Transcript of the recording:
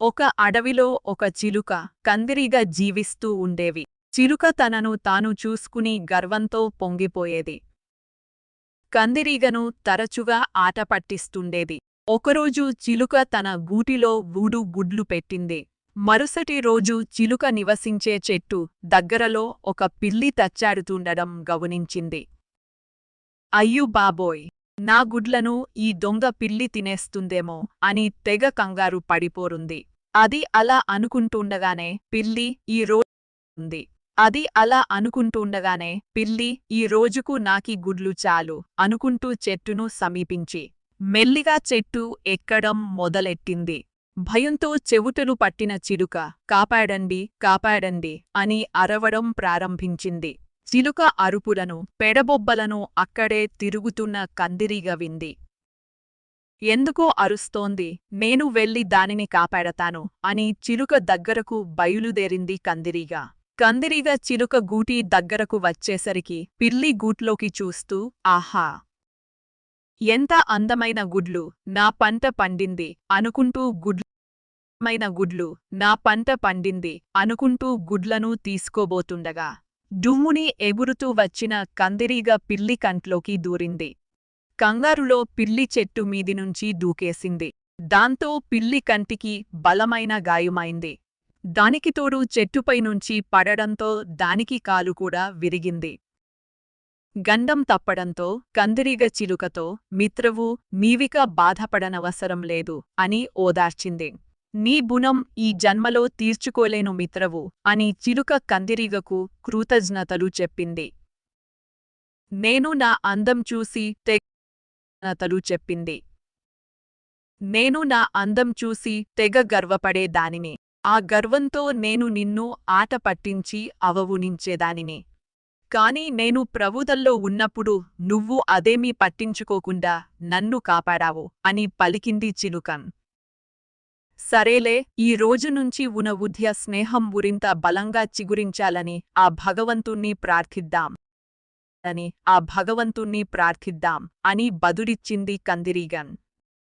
ఒక అడవిలో ఒక చిలుక కందిరిగా జీవిస్తూ ఉండేవి. చిలుక తనను తాను చూసుకుని గర్వంతో పొంగిపోయేది. కందిరీగను తరచుగా ఆట పట్టిస్తుండేది. ఒకరోజు చిలుక తన గూటిలో వూడు గుడ్లు పెట్టింది. మరుసటి రోజు చిలుక నివసించే చెట్టు దగ్గరలో ఒక పిల్లి తచ్చాడుతుండడం గమనించింది. అయ్యు బాబోయ్! నా గుడ్లను ఈ దొంగ పిల్లి తినేస్తుందేమో అని తెగ కంగారు పడిపోరుంది. అది అలా అనుకుంటుండగానే పిల్లి ఈ రోజు ఉంది. అది అలా అనుకుంటుండగానే పిల్లి ఈ రోజుకు నాకి గుడ్లు చాలు అనుకుంటూ చెట్టును సమీపించి. మెల్లిగా చెట్టు ఎక్కడం మొదలెట్టింది. భయంతో చెవుటలు పట్టిన చిలుక కాపాడండి కాపాడండి అని అరవడం ప్రారంభించింది. చిలుక అరుపులను పెడబొబ్బలను అక్కడే తిరుగుతున్న కందిరీగ వింది. ఎందుకో అరుస్తోంది. నేను వెళ్ళి దానిని కాపాడతాను అని చిలుక దగ్గరకు బయలుదేరింది కందిరీగా. కందిరీగ చిలుక గూటి దగ్గరకు వచ్చేసరికి పిల్లి గూట్లోకి చూస్తూ ఆహా! ఎంత అందమైన గుడ్లు! నా పంట పండింది అనుకుంటూ గుడ్లమైన గుడ్లు! నా పంట పండింది అనుకుంటూ గుడ్లను తీసుకోబోతుండగా. డుమ్ముని ఎగురుతూ వచ్చిన కందిరీగ పిల్లి కంట్లోకి దూరింది. కంగారులో పిల్లి చెట్టు మీది నుంచి దూకేసింది. దాంతో పిల్లి కంటికి బలమైన గాయమైంది. దానికి తోడు చెట్టుపై నుంచి పడడంతో దానికి కాలు కూడా విరిగింది. గండం తప్పడంతో కందిరీగ చిలుకతో మిత్రవు నీవిక బాధపడనవసరం లేదు అని ఓదార్చింది. నీ బుణం ఈ జన్మలో తీర్చుకోలేను మిత్రవు అని చిలుక కందిరీగకు కృతజ్ఞతలు చెప్పింది. నేను నా అందం చూసి అతడు చెప్పింది. నేను నా అందం చూసి తెగ గర్వపడేదానిని. ఆ గర్వంతో నేను నిన్ను ఆట పట్టించి అవవునించేదానిని కాని నేను ప్రభుదల్లో ఉన్నప్పుడు నువ్వు అదేమీ పట్టించుకోకుండా నన్ను కాపాడావు అని పలికింది చిలుకన్ సరేలే ఈ రోజు నుంచి ఉన ఉద్య స్నేహం ఉరింత బలంగా చిగురించాలని ఆ భగవంతుణ్ణి ప్రార్థిద్దాం. అని ఆ భగవంతుణ్ణి ప్రార్థిద్దాం అని బదుడిచ్చింది కందిరీగన్.